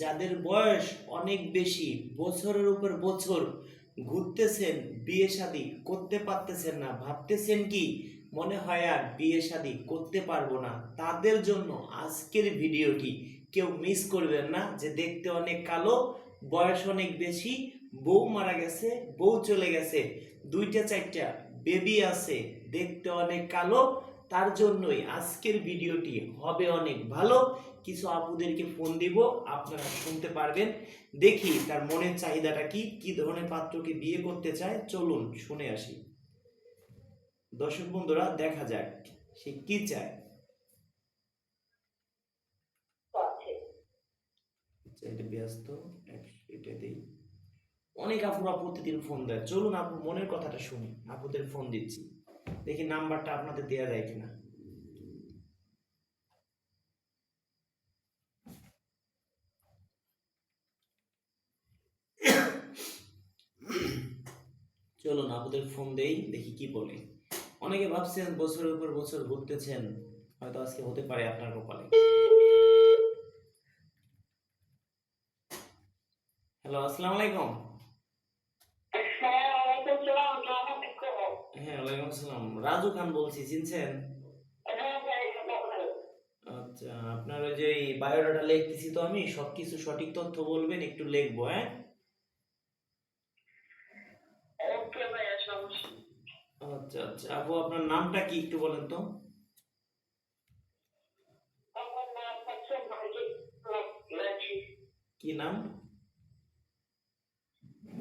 যাদের বয়স অনেক বেশি, বছরের উপর বছর ঘুরতেছেন, বিয়ে শাদি করতে পারতেছেন না, ভাবতেছেন কি, মনে হয় আর বিয়ে শাদি করতে পারব না। তাদের জন্য আজকের ভিডিওটি কেউ মিস করবেন না, যে দেখতে অনেক কালো, বয়স অনেক বেশি, বউ মারা গেছে, বউ চলে গেছে, দুইটা চারটা বেবি আছে, দেখতে অনেক কালো তার জন্যই আজকের ভিডিওটি হবে অনেক ভালো। কিছু আপুদেরকে ফোন দিব আপনারা শুনতে পারবেন। দেখি তার মনের চাহিদাটা কি কি ধরনের পাত্রকে বিয়ে করতে চায়। চলুন শুনে আসি। দর্শক বন্ধুরা দেখা যাক সে কি চায়। আচ্ছা, এটা ব্যস্ত এটা দেই। অনেক আপুরা প্রতিদিন ফোন দেয়। চলুন আপু মনের কথাটা শুনি। আপুদের ফোন দিচ্ছি। দেখি নাম্বারটা আপনাদের দেওয়া যায় কিনা। চলুন আপনাদের ফোন দেই, দেখি কি বলে। অনেকে ভাবছেন বছরের উপর বছর ঘুরতেছেন, হয়তো আজকে হতে পারে আপনার কপালে। হ্যালো আসসালামু আলাইকুম। হ্যাঁ ওয়ালাইকুম আসসালাম। রাজু খান বলছি, চিনছেন? আচ্ছা আপনার ওই যে বায়োডাটা লিখতেছি তো আমি, সবকিছু সঠিক তথ্য বলবেন, একটু লিখব হ্যাঁ? আচ্ছা আচ্ছা আপু আপনার নামটা কি একটু বলেন তো? কি নাম?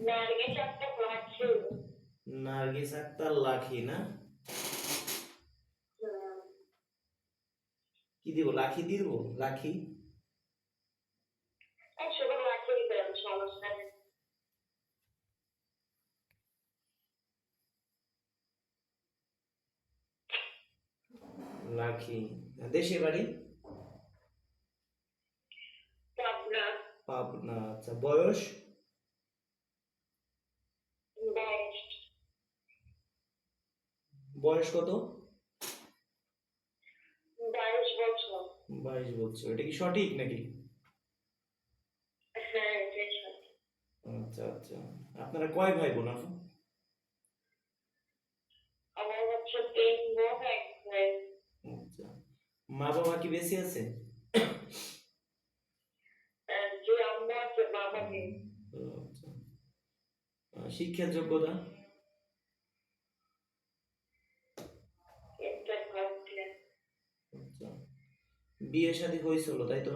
নার্গিস লাঠি নার্গিস আক্তার লাখি না? কি দিব লাখি দিব? লাখি? লাখি দেশে বাড়ি? পাবনা আচ্ছা বয়স? বয়স কত? বাইশ বছর। এটা কি সঠিক নাকি? হ্যাঁ। আচ্ছা আচ্ছা। আপনারা কয় ভাই বোন আপু আচ্ছা। মা বাবা কি বেশি আছে? আচ্ছা। শিক্ষার যোগ্যতা এটা ভাবছিলেন আচ্ছা বিয়ে শাদী হয়েছিল তাই তো?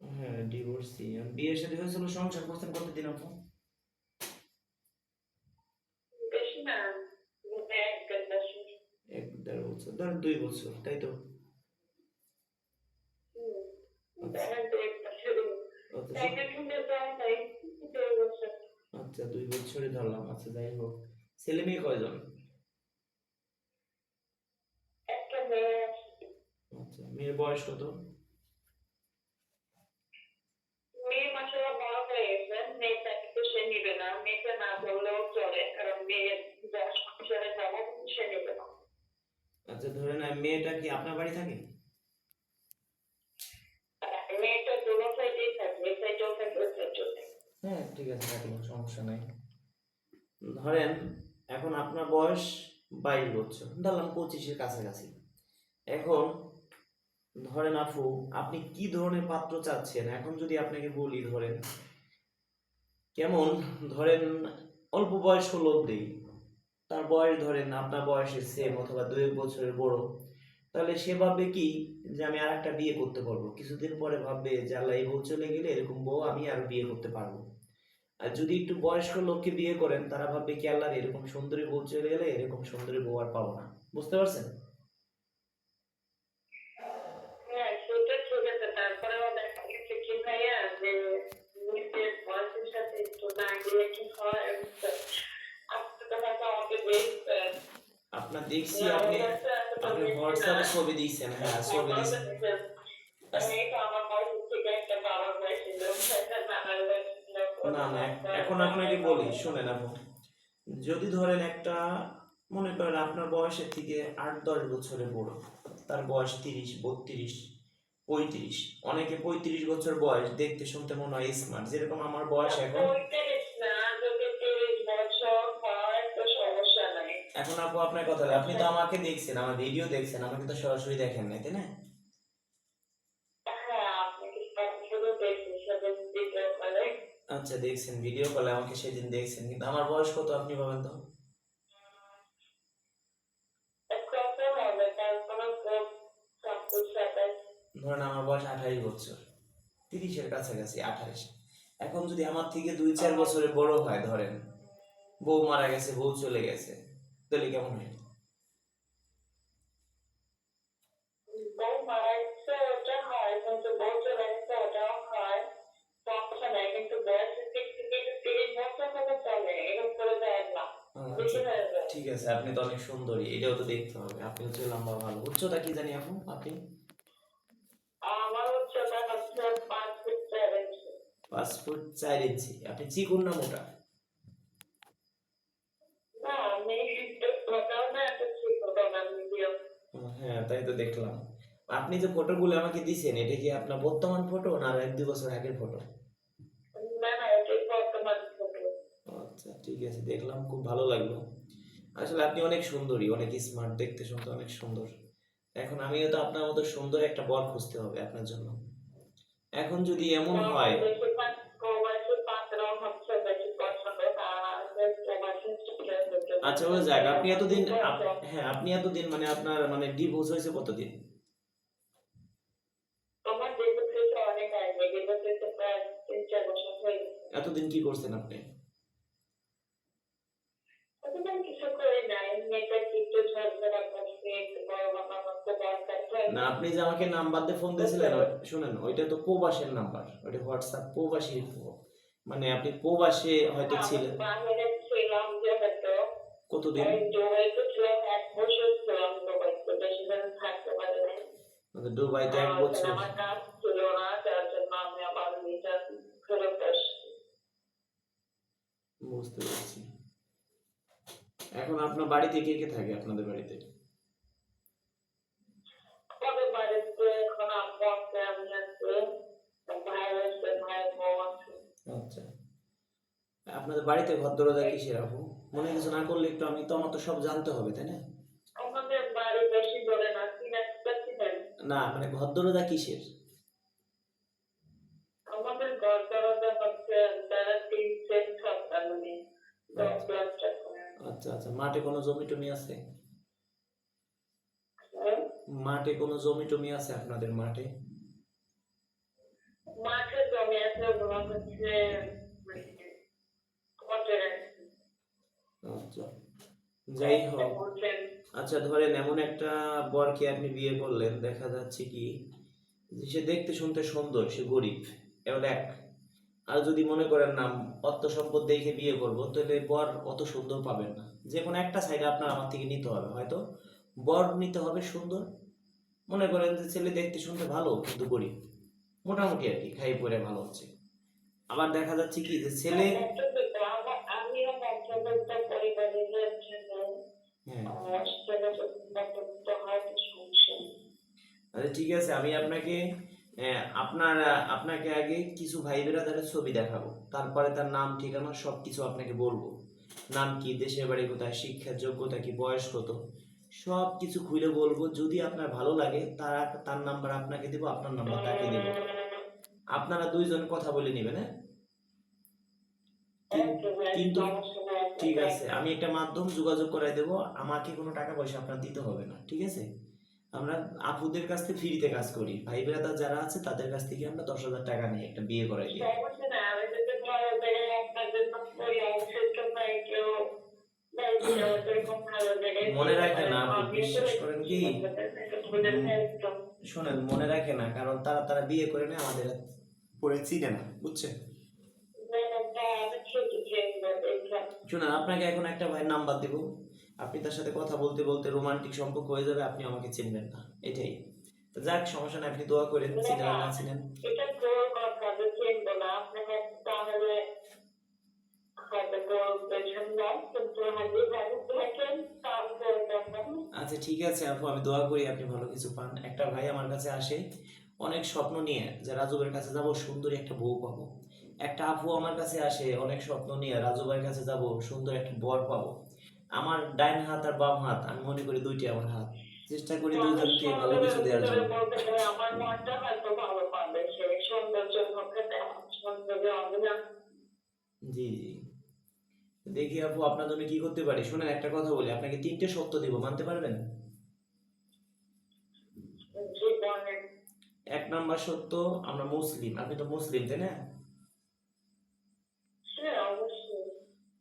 হ্যাঁ ডিভোর্সি বিয়ে শাদী হয়েছিল সংসার করছেন কতদিন আপু? এক দেড় বছর। এক দেড় বছর ধর দুই বছর তাই তো? বছর। আচ্ছা দুই বছর। আচ্ছা দুই বছরই ধরলাম। আচ্ছা যাই হোক। ছেলে মেয়ে কয়জন একটা মেয়ে আছে। আচ্ছা মেয়ের বয়স কত? মেয়ে মাসাল্লাহ বড় হয়ে গেছে। মেয়েটা কিন্তু সে নিবে না। মেয়েটা না বললেও চলে কারণ মেয়ে যা সংসারে যাব সে নিবে না। আচ্ছা ধরেন আহ, মেয়েটা কি আপনার বাড়ি থাকে? মেয়েটা দুটো সাইডেই থাকবে এই সাইডেও থাকবে ওই সাইডেও হ্যাঁ ঠিক আছে সমস্যা নাই। ধরেন এখন আপনার বয়স বাইশ বছর। ধরলাম পঁচিশের কাছাকাছি। এখন ধরেন আপু, আপনি কি ধরনের পাত্র চাচ্ছেন? এখন যদি আপনাকে বলি ধরেন, কেমন? ধরেন অল্প বয়স্ক লোক দেই তার বয়স ধরেন, আপনার বয়সের সেম অথবা দুই এক বছরের বড়। তাহলে সে ভাববে কি? যে আমি আর একটা বিয়ে করতে পারব। কিছুদিন পরে ভাববে যে আল্লাহ, এই বউ চলে গেলে এরকম বউ আমি আর বিয়ে করতে পারব। আর যদি একটু বয়স্ক লোককে বিয়ে করেন, তারা ভাববে কি আল্লাহ এরকম সুন্দরী বউ চলে গেলে এরকম সুন্দরী বউ আর পাবো না। বুঝতে পারছেন? আপনার দেখছি আপনি আপনি হোয়াটসঅ্যাপে ছবি দিয়েছেন হ্যাঁ ছবি দিয়েছেন। না না এখন আপনাকে বলি শোনেন আপু। যদি ধরেন একটা মনে করেন আপনার বয়সের থেকে আট দশ বছরের বড় তার বয়স তিরিশ বত্রিশ পঁয়ত্রিশ অনেকে পঁয়ত্রিশ বছর বয়স দেখতে শুনতে মনে হয় স্মার্ট যেরকম আমার বয়স এখন এখন আপু আপনার কথা আপনি তো আমাকে দেখছেন আমার ভিডিও দেখছেন আমাকে তো সরাসরি দেখেন নাই তাই না? হ্যাঁ আচ্ছা দেখছেন ভিডিও কলে আমাকে সেদিন দেখছেন কিন্তু আমার বয়স কত আপনি ভাবেন তো? ধরেন আমার বয়স আঠাইশ বছর তিরিশের কাছাকাছি আঠাইশ এখন যদি আমার থেকে দুই চার বছরে বড় হয় ধরেন বউ মারা গেছে বউ চলে গেছে তাহলে কেমন হয়? আচ্ছা, ঠিক আছে আপনি তো অনেক সুন্দরী এটাও তো দেখতে হবে। আপনি হচ্ছে লম্বা ভালো। উচ্চতা কি জানি আপু আপনি? আমার উচ্চতা হচ্ছে পাঁচ ফুট চার ইঞ্চি পাঁচ ফুট চার ইঞ্চি আপনি চিকুন না মোটা না আমি একটু মোটাও না এত ছোট না মিডিয়াম হ্যাঁ তাই তো দেখলাম। আপনি যে ফটোগুলো আমাকে দিছেন এটা কি আপনার বর্তমান ফটো না এক দুই বছর আগের ফটো? না না এটাই বর্তমান ছোট আচ্ছা ঠিক আছে দেখলাম খুব ভালো লাগল। আসলে আপনি অনেক সুন্দরী অনেক স্মার্ট দেখতে শুনতে অনেক সুন্দর। এখন আমিও তো আপনার মতো সুন্দর একটা বর খুঁজতে হবে আপনার জন্য। এখন যদি এমন হয় আচ্ছা ওই যাক আপনি এতদিন হ্যাঁ আপনি এতদিন মানে আপনার মানে ডিভোর্স হয়েছে কতদিন? এতদিন কি করছেন আপনি? না আপনি যে আমাকে নাম্বার দিয়ে ফোন দিয়েছিলেন শুনেন ওইটা তো প্রবাসের নাম্বার ওইটা হোয়াটসঅ্যাপ প্রবাসী মানে আপনি প্রবাসে হয়তো ছিলেন। কতদিন? আমি দুবাইতে এক বছর। বুঝতে পারছি। এখন আপনার বাড়িতে কে কে থাকে আপনাদের বাড়িতে? আপনাদের বাড়িতে ঘর দরজা কিসের আপু মনে কিছু না করলে একটু আমি তো আমার তো সব জানতে হবে তাই না? না মানে দরজা কিসের? আমাদের ঘর হচ্ছে তারা তিন সেট সপ্তাহ দশ লাখ টাকা। আচ্ছা আচ্ছা মাঠে কোনো জমি টমি আছে? হ্যাঁ? মাঠে কোনো জমি টমি আছে আপনাদের মাঠে? মাঠে জমি আছে হচ্ছে মানে কোটের আচ্ছা। যাই হোক। আচ্ছা ধরেন এমন একটা বরকে আপনি বিয়ে করলেন দেখা যাচ্ছে কি যে সে দেখতে শুনতে সুন্দর সে গরিব। এবার এক আর যদি মনে করেন না অর্থ সম্পদ দেখে বিয়ে করব তাহলে বর অত সুন্দর পাবেন না। যে কোনো একটা সাইডে আপনার আমার থেকে নিতে হবে হয়তো। বর নিতে হবে সুন্দর। মনে করেন যে ছেলে দেখতে শুনতে ভালো কিন্তু গরিব। মোটামুটি আর কি খাই পরে ভালো হচ্ছে। আবার দেখা যাচ্ছে কি যে ছেলে আচ্ছা ঠিক আছে, আমি আপনাকে আপনার আপনাকে আগে কিছু ভাই বেরাদারের ছবি দেখাবো। তারপরে তার নাম, ঠিকানা সব কিছু আপনাকে বলব। নাম কি, দেশের বাড়ি কোথায়, শিক্ষার যোগ্যতা কি, বয়স কত? সব কিছু খুলে বলব। যদি আপনার ভালো লাগে, তার তার নাম্বার আপনাকে দেবো, আপনার নাম্বার তাকে দেবো। আপনারা দুইজন কথা বলে নেবেন হ্যাঁ? কিন্তু ঠিক আছে, আমি একটা মাধ্যম যোগাযোগ করে দেবো। আমাকে কোনো টাকা পয়সা আপনার দিতে হবে না, ঠিক আছে? আমরা আপুদের কাছ থেকে ফ্রিতে কাজ করি ভাই বেড়াদার যারা আছে তাদের কাছ থেকে আমরা দশ হাজার টাকা নিই একটা বিয়ে করাই দিই ভাই ভাই মনে রাখেন না, বিশ্বাস করেন কি? মনে রাখে না কারণ তারা তারা বিয়ে করে নেয় আমাদের পরে চিনে না বুঝছেন না, না, না। শুনেন আপনাকে এখন একটা ভাইয়ের নাম্বার দেবো আপনি তার সাথে কথা বলতে বলতে রোমান্টিক সম্পর্ক হয়ে যাবে আপনি আমাকে চিনবেন না। এটাই। যাক সমস্যা নেই আপনি দোয়া করেন চিনেন না চিনেন। না, দেখেন। আচ্ছা ঠিক আছে আপু আমি দোয়া করি আপনি ভালো কিছু পান। একটা ভাই আমার কাছে আসে অনেক স্বপ্ন নিয়ে যে রাজুবের কাছে যাব সুন্দরী একটা বউ পাবো। একটা আপু আমার কাছে আসে অনেক স্বপ্ন নিয়ে রাজু ভাইয়ের কাছে যাব সুন্দর একটা বর পাবো। আমার ডাইন হাত আর বাম হাত আমি মনে করি দুইটি আমার হাত। চেষ্টা করি দুইজনকে ভালো কিছু দেওয়ার জন্য। জি জি। দেখি আপু আপনার জন্য কি করতে পারি? শুনেন একটা কথা বলি। আপনাকে তিনটে সত্য দিব মানতে পারবেন? এক নাম্বার সত্য আমরা মুসলিম। আপনি তো মুসলিম তাই না?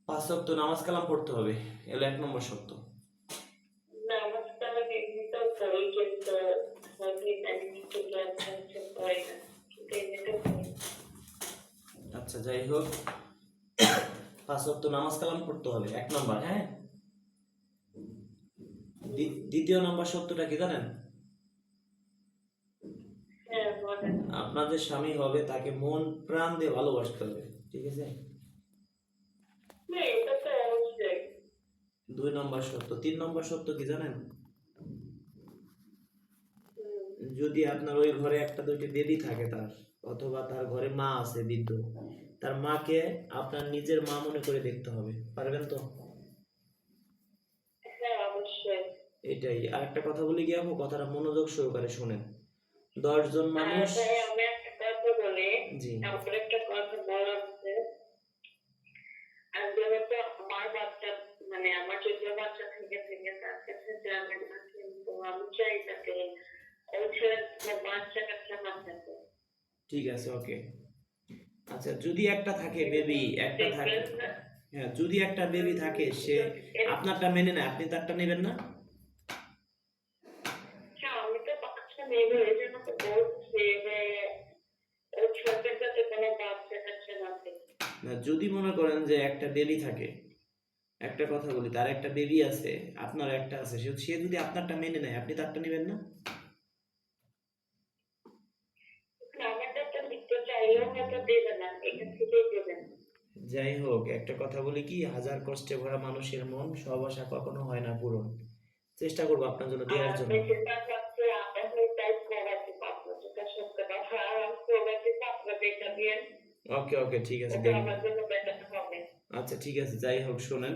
পাঁচ সপ্তাহ নামাজ কালাম পড়তে হবে এলো এক নম্বর করি আচ্ছা যাই হোক পাঁচ সপ্তাহ নামাজ কালাম পড়তে হবে এক নম্বর হ্যাঁ? দ্বি- দ্বিতীয় নম্বর সত্যটা কি জানেন? হ্যাঁ আপনার যে স্বামী হবে তাকে মন প্রাণ দিয়ে ভালোবাসতে হবে ঠিক আছে না এটা তো অবশ্যই দুই নম্বর সত্য তিন নম্বর সত্য কি জানেন? যদি আপনার ওই ঘরে একটা দুইটি বেবি থাকে তার অথবা তার ঘরে মা আছে বৃদ্ধ তার মাকে আপনার নিজের মা মনে করে দেখতে হবে। পারবেন তো? হ্যাঁ এটাই। আর একটা কথা বলি কি আপু? কথাটা মনোযোগ সহকারে শুনেন। দশজন মানুষ কথা বলি। জি তারপর একটা কথা বলার আছে আর যেহেতু আমার বাচ্চা মানে আমার ছোট বাচ্চা থেকে থেকে তার কাছে যাবে না কিন্তু আমি চাই তাকে ওই ছেলে বাচ্চা কাচ্চা না থাকে ঠিক আছে ওকে আচ্ছা যদি একটা থাকে বেবি একটা থাকে। হ্যাঁ যদি একটা বেবি থাকে সে আপনারটা মেনে নেয় আপনি তারটা নেবেন না? কাচ্চা না না যদি মনে করেন যে একটা বেবি থাকে একটা কথা বলি তার একটা বেবি আছে আপনার একটা আছে সে সে যদি আপনারটা মেনে নেয় আপনি তারটা নেবেন না? যাই হোক একটা কথা বলি কি হাজার কষ্টে ভরা মানুষের মন সব আশা কখনো হয় না পূরণ। চেষ্টা করব আপনার জন্য দেওয়ার জন্য। ওকে ওকে ঠিক আছে আচ্ছা ঠিক আছে যাই হোক শোনেন।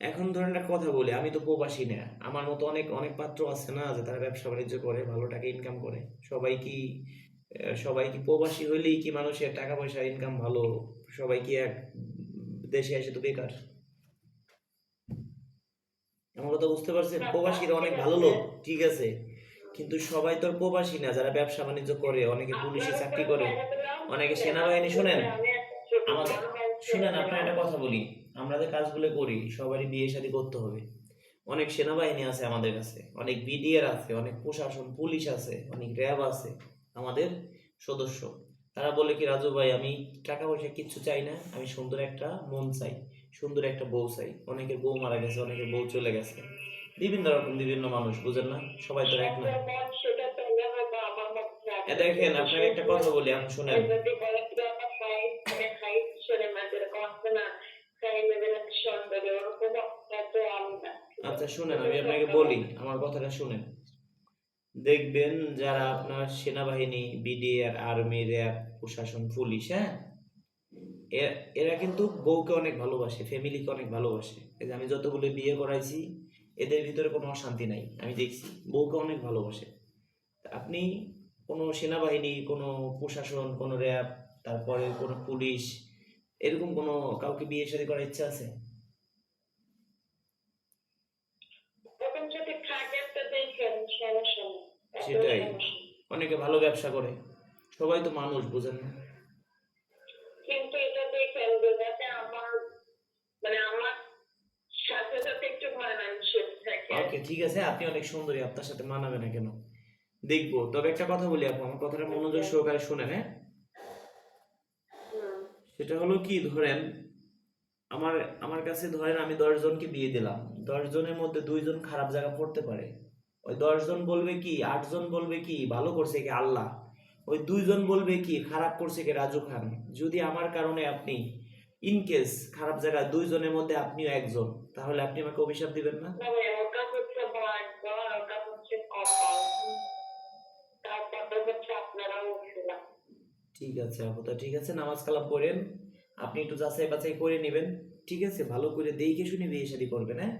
এখন ধরেন একটা কথা বলি আমি তো প্রবাসী না আমার মতো অনেক অনেক পাত্র আছে না যে তারা ব্যবসা বাণিজ্য করে ভালো টাকা ইনকাম করে। সবাই কি সবাই কি প্রবাসী হইলেই কি মানুষের টাকা পয়সা ইনকাম ভালো সবাই কি এক দেশে এসে তো বেকার? আমার কথা বুঝতে পারছেন প্রবাসীরা অনেক ভালো লোক ঠিক আছে। কিন্তু সবাই তো প্রবাসী না যারা ব্যবসা বাণিজ্য করে অনেকে পুলিশে চাকরি করে অনেকে সেনাবাহিনী শোনেন? আমাদের শুনেন আপনার একটা কথা বলি আমরা যে কাজগুলো করি সবারই বিয়ে শাদী করতে হবে। অনেক সেনাবাহিনী আছে আমাদের কাছে অনেক বিডিআর আছে অনেক প্রশাসন পুলিশ আছে অনেক র্যাব আছে আমাদের সদস্য। তারা বলে কি, রাজু ভাই, আমি টাকা পয়সা কিচ্ছু চাই না, আমি সুন্দর একটা মন চাই, সুন্দর একটা বউ চাই। অনেকের বউ মারা গেছে, অনেকের বউ চলে গেছে। বিভিন্ন রকম, বিভিন্ন মানুষ, বুঝেন না? সবাই তো এক না। দেখেন, আপনাকে একটা কথা বলি আপনি শুনেন। আচ্ছা শুনেন, আমি আপনাকে বলি, আমার কথাটা শুনেন। দেখবেন যারা আপনার সেনাবাহিনী বিডিআর আর্মি র্যাব প্রশাসন পুলিশ হ্যাঁ? এরা কিন্তু বউকে অনেক ভালোবাসে ফ্যামিলিকে অনেক ভালোবাসে। এই যে আমি যতগুলো বিয়ে করাইছি, এদের ভিতরে কোনো অশান্তি নাই, আমি দেখছি, বউকে অনেক ভালোবাসে। আপনি কোনো সেনাবাহিনী, কোনো প্রশাসন, কোনো র্যাব তারপরে কোনো পুলিশ এরকম কোনো কাউকে বিয়ে শাদী করার ইচ্ছা আছে ওরকম যদি থাকে তো দেখেন সমস্যা নেই এত সেটাই। অনেকে ভালো ব্যবসা করে। সবাই তো মানুষ বুঝেন না? কিন্তু এটা দেখেন যে আমার মানে আমার সাথে সাথে একটু মানানসই থাকে। ওকে ঠিক আছে আপনি অনেক সুন্দরী আপনার সাথে মানাবে না কেন? দেখব। তবে একটা কথা বলি আপু আমার কথাটা মনোযোগ সহকারে শুনেন হ্যাঁ? সেটা হলো কি ধরেন আমার আমার কাছে ধরেন আমি দশ জনকে বিয়ে দিলাম। দশ জনের মধ্যে দুইজন খারাপ জায়গা পড়তে পারে। ওই দশ জন বলবে কি আটজন বলবে কি ভালো করছে কি আল্লাহ? ওই দুইজন বলবে কি খারাপ করছে কি রাজু খান? যদি আমার কারণে আপনি ইন কেস খারাপ জায়গায় দুইজনের মধ্যে আপনিও একজন তাহলে আপনি আমাকে অভিশাপ দিবেন না? ঠিক আছে আপু তো ঠিক আছে নামাজ কালাম পড়েন। আপনি একটু যাচাই বাছাই করে নেবেন। ঠিক আছে ভালো করে দেখে শুনে বিয়ে শাদী করবেন হ্যাঁ?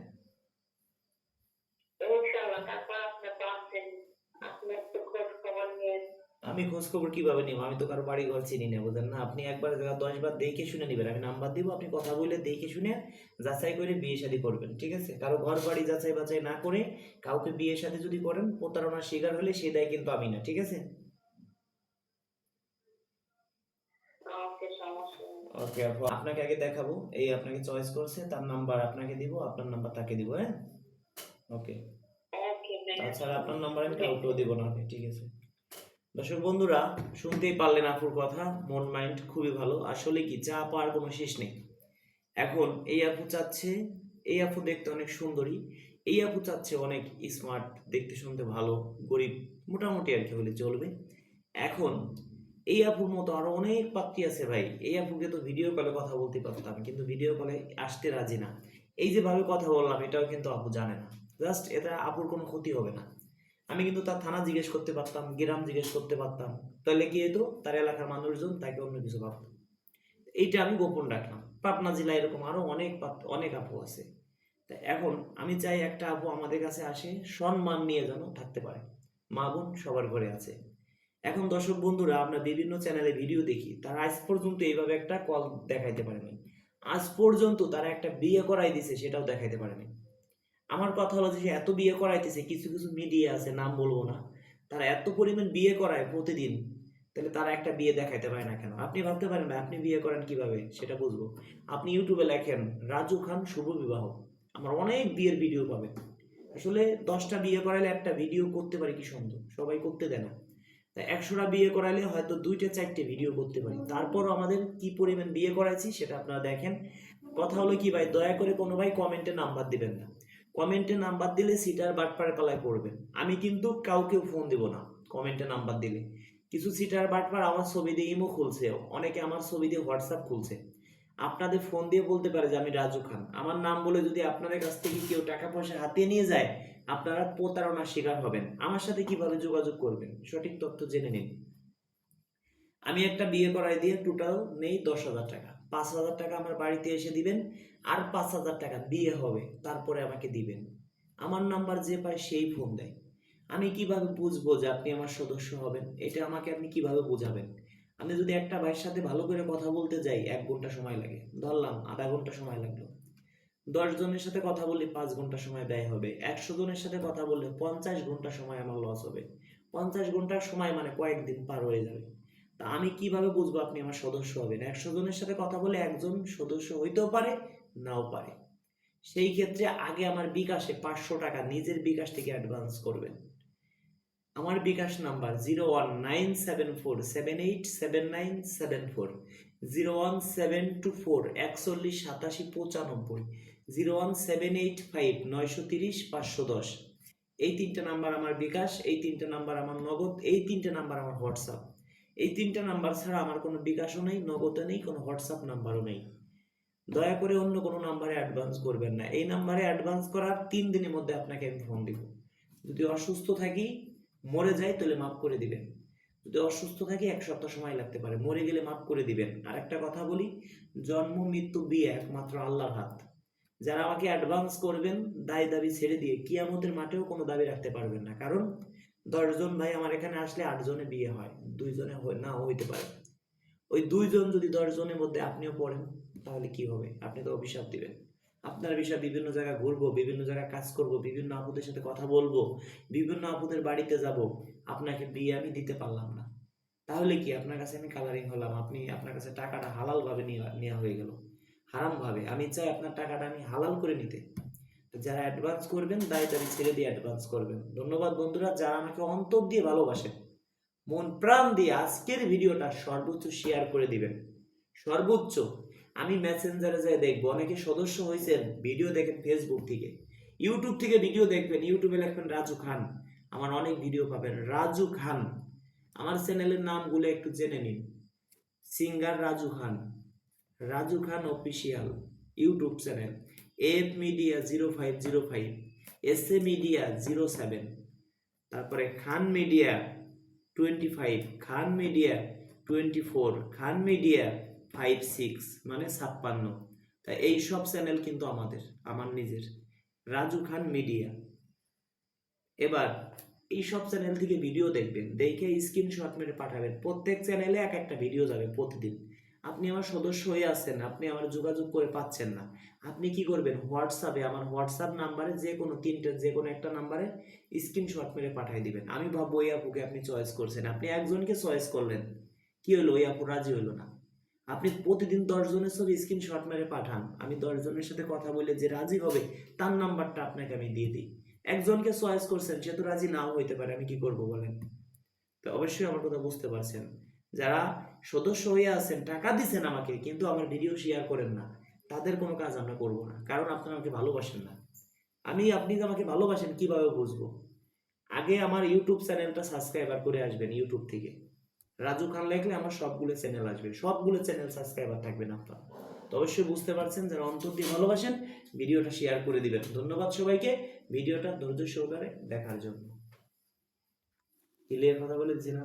আমি খোঁজ খবর কীভাবে নিব? আমি তো কারও বাড়ি ঘর চিনি না বুঝলেন না? আপনি একবার দশ বার দেখে শুনে নেবেন আমি নাম্বার দিব আপনি কথা বলে দেখে শুনে যাচাই করে বিয়ে শাদী করবেন ঠিক আছে? কারও ঘর বাড়ি যাচাই বাছাই না করে কাউকে বিয়ে শাদী যদি করেন প্রতারণার শিকার হলে সে দায় কিন্তু আমি না ঠিক আছে? ওকে আপু আপনাকে আগে দেখাবো এই আপনাকে চয়েস করছে তার নাম্বার আপনাকে দিব আপনার নাম্বার তাকে দিব হ্যাঁ? ওকে তাছাড়া আপনার নাম্বার আমি কাউকেও দিব না ঠিক আছে? দর্শক বন্ধুরা, শুনতেই পারলেন আপুর কথা, মন মাইন্ড খুবই ভালো। আসলে কি চা পাওয়ার কোনো শেষ নেই। এখন এই আপু চাচ্ছে, এই আপু দেখতে অনেক সুন্দরী, এই আপু চাচ্ছে অনেক স্মার্ট দেখতে শুনতে ভালো, গরিব, মোটামুটি আর কি হলে চলবে। এখন এই আপুর মতো আরও অনেক পাত্রী আছে ভাই। এই আপুকে তো ভিডিও কলে কথা বলতে পারতাম, কিন্তু ভিডিও কলে আসতে রাজি না। এই যে ভাবে কথা বললাম, এটাও কিন্তু আপু জানে না। জাস্ট এটা আপুর কোনো ক্ষতি হবে না। আমি কিন্তু তার থানা জিজ্ঞেস করতে পারতাম, গ্রাম জিজ্ঞেস করতে পারতাম। তাহলে কি হতো তার এলাকার মানুষজন তাকে অন্য কিছু ভাবতো। এইটা আমি গোপন রাখলাম। পাবনা জেলায় এরকম আরও অনেক অনেক আপু আছে। তা এখন আমি চাই একটা আপু আমাদের কাছে আসে, সম্মান নিয়ে যেন থাকতে পারে। মা বোন সবার ঘরে আছে। এখন দর্শক বন্ধুরা, আমরা বিভিন্ন চ্যানেলে ভিডিও দেখি। তারা আজ পর্যন্ত এইভাবে একটা কল দেখাইতে পারেনি। আজ পর্যন্ত তারা একটা বিয়ে করাই দিছে, সেটাও দেখাইতে পারেনি। আমার কথা হলো যে এত বিয়ে করাইতেছে, কিছু কিছু মিডিয়া আছে, নাম বলব না। তারা এত পরিমাণ বিয়ে করায় প্রতিদিন, তাহলে তারা একটা বিয়ে দেখাইতে পারে না কেন? আপনি ভাবতে পারেন না আপনি বিয়ে করেন কীভাবে? সেটা বুঝব। আপনি ইউটিউবে লেখেন, রাজু খান শুভ বিবাহ। আমার অনেক বিয়ের ভিডিও পাবে। আসলে দশটা বিয়ে করাইলে একটা ভিডিও করতে পারি কি সুন্দর সবাই করতে দেয় না। তা একশোটা বিয়ে করাইলে হয়তো দুইটা, চারটে ভিডিও করতে পারি। তারপরও আমাদের কি পরিমাণ বিয়ে করাইছি সেটা আপনারা দেখেন। কথা হলো কি ভাই, দয়া করে কোনো ভাই কমেন্টে নাম্বার দিবেন না। কমেন্টে নাম্বার দিলে সিটার বাটপার পালায় পড়বেন আমি কিন্তু কাউকে ফোন দিব না কমেন্টে নাম্বার দিলে। কিছু সিটার বাটপার আমার ছবি দিয়ে ইমো খুলছে, অনেকে আমার ছবি দিয়ে হোয়াটসঅ্যাপ খুলছে। আপনাদের ফোন দিয়ে বলতে পারে যে আমি রাজু খান। আমার নাম বলে যদি আপনাদের কাছ থেকে কেউ টাকা পয়সা হাতিয়ে নিয়ে যায়, আপনারা প্রতারণার শিকার হবেন। আমার সাথে কীভাবে যোগাযোগ করবেন? সঠিক তথ্য জেনে নিন। আমি একটা বিয়ে করাই দিয়ে টোটাল নেই দশ হাজার টাকা। পাঁচ হাজার টাকা আমার বাড়িতে এসে দিবেন আর পাঁচ হাজার টাকা বিয়ে হবে, তারপরে আমাকে দিবেন। আমার নাম্বার যে পায় সেই ফোন দেয়। আমি কীভাবে বুঝব যে আপনি আমার সদস্য হবেন? এটা আমাকে আপনি কীভাবে বোঝাবেন? আমি যদি একটা ভাইয়ের সাথে ভালো করে কথা বলতে যাই, এক ঘণ্টা সময় লাগে। ধরলাম, আধা ঘণ্টা সময় লাগল। দশ জনের সাথে কথা বললে পাঁচ ঘণ্টা সময় ব্যয় হবে। একশো জনের সাথে কথা বললে পঞ্চাশ ঘণ্টা সময় আমার লস হবে। পঞ্চাশ ঘণ্টার সময় মানে কয়েকদিন পার হয়ে যাবে। তা আমি কীভাবে বুঝব আপনি আমার সদস্য হবেন? একশো জনের সাথে কথা বলে একজন সদস্য হইতেও পারে, নাও পারে। সেই ক্ষেত্রে আগে আমার বিকাশে পাঁচশো টাকা নিজের বিকাশ থেকে অ্যাডভান্স করবেন। আমার bKash number zero one nine seven four seven eight seven nine seven four, zero one seven two four একচল্লিশ সাতাশি পঁচানব্বই, zero one seven eight five নয়শো তিরিশ পাঁচশো দশ। এই তিনটে নাম্বার আমার বিকাশ, এই তিনটে নাম্বার আমার নগদ, এই তিনটে নাম্বার আমার হোয়াটসঅ্যাপ। এই তিনটে নাম্বার ছাড়া আমার কোনো বিকাশও নেই, নগদও নেই, কোনো হোয়াটসঅ্যাপ নাম্বারও নেই। দয়া করে অন্য কোনো নাম্বারে অ্যাডভান্স করবেন না। এই নাম্বারে অ্যাডভান্স করার তিন দিনের মধ্যে আপনাকে আমি ফোন দিব। যদি অসুস্থ থাকি, মরে যাই তাহলে মাফ করে দিবেন। যদি অসুস্থ থাকি, এক সপ্তাহ সময় লাগতে পারে। মরে গেলে মাফ করে দিবেন। আর একটা কথা বলি, জন্ম, মৃত্যু, বিয়ে একমাত্র আল্লাহর হাত। যারা আমাকে অ্যাডভান্স করবেন, দায় দাবি ছেড়ে দিয়ে কিয়ামতের মাঠেও কোনো দাবি রাখতে পারবেন না। কারণ দশজন ভাই আমার এখানে আসলে আটজনে বিয়ে হয়, দুইজনে না হইতে পারে। ওই দুইজন যদি দশজনের মধ্যে আপনিও পড়েন, তাহলে কি হবে? আপনি তো অভিশাপ দিবেন। আপনার বিষয় বিভিন্ন জায়গায় ঘুরবো, বিভিন্ন জায়গায় কাজ করব, বিভিন্ন আপুদের সাথে কথা বলব, বিভিন্ন আপুদের বাড়িতে যাব, আপনাকে বিয়ে আমি দিতে পারলাম না। তাহলে কি আপনার কাছে আমি কালারিং হলাম? আপনি আপনার কাছে টাকাটা হালাল ভাবে নেওয়া হয়ে গেল। হারাম ভাবে আমি চাই আপনার টাকাটা আমি হালাল করে নিতে। যারা অ্যাডভান্স করবেন দায় দাবি ছেড়ে দিয়ে অ্যাডভান্স করবেন। ধন্যবাদ বন্ধুরা, যারা আমাকে অন্তর দিয়ে ভালোবাসেন, মন প্রাণ দিয়ে আজকের ভিডিওটা সর্বোচ্চ শেয়ার করে দিবেন। সর্বোচ্চ, আমি মেসেঞ্জারে যাই দেখব, অনেকে সদস্য হয়েছেন ভিডিও দেখেন ফেসবুক থেকে ইউটিউব থেকে ভিডিও দেখবেন ইউটিউবে লিখবেন রাজু খান, আমার অনেক ভিডিও পাবেন। রাজু খান, আমার চ্যানেলের নামগুলো একটু জেনে নিন। Singer Raju Khan Raju Khan official YouTube channel F media zero five zero five S A media zero seven তারপরে Khan media twenty five Khan media twenty four Khan media five six মানে ছাপ্পান্ন। তা এই সব channel কিন্তু আমাদের, আমার নিজের। রাজু খান মিডিয়া এবার এই সব চ্যানেল থেকে ভিডিও দেখবেন, দেখে স্ক্রিনশট মেরে পাঠাবেন। প্রত্যেক চ্যানেলে এক একটা ভিডিও যাবে প্রতিদিন। আপনি আমার সদস্য হয়ে আছেন, আপনি আমার যোগাযোগ করে পাচ্ছেন না। আপনি কি করবেন? হোয়াটসঅ্যাপে আমার হোয়াটসঅ্যাপ নাম্বারে যে কোনো তিনটে, যে কোনো একটা নাম্বারে স্ক্রিনশট মেরে পাঠিয়ে দিবেন। আমি ভাববো ওই আপুকে আপনি চয়েস করছেন। আপনি একজনকে চয়েস করলেন। কি হলো? ওই আপু রাজি হলো না। আপনি প্রতিদিন দশজনের ছবি স্ক্রিনশট মেরে পাঠান। আমি দশজনের সাথে কথা বলে যে রাজি হবে, তার নাম্বারটা আপনাকে আমি দিয়ে দিই। একজনকে চয়েস করছেন, সে তো রাজি নাও হইতে পারে। আমি কি করব বলেন? তো অবশ্যই আমার কথা বুঝতে পারছেন। যারা সদস্য হয়ে আছেন, টাকা দিছেন আমাকে, কিন্তু আমার ভিডিও শেয়ার করেন না, তাদের কোনো কাজ আমরা করব না, কারণ আপনারা আমাকে ভালোবাসেন না। আমি, আপনি যে আমাকে ভালোবাসেন, কীভাবে বুঝব? আগে আমার ইউটিউব চ্যানেলটা সাবস্ক্রাইবার করে আসবেন ইউটিউব থেকে। রাজু খান লেখলে আমার সবগুলো চ্যানেল আসবে, সবগুলো চ্যানেল সাবস্ক্রাইবার থাকবেন আপনার। তো অবশ্যই বুঝতে পারছেন, যারা অন্তর দিয়ে ভালোবাসেন, ভিডিওটা শেয়ার করে দিবেন। ধন্যবাদ সবাইকে, ভিডিওটা ধৈর্য সহকারে দেখার জন্য। ক্লিয়ার কথা বলে জেনা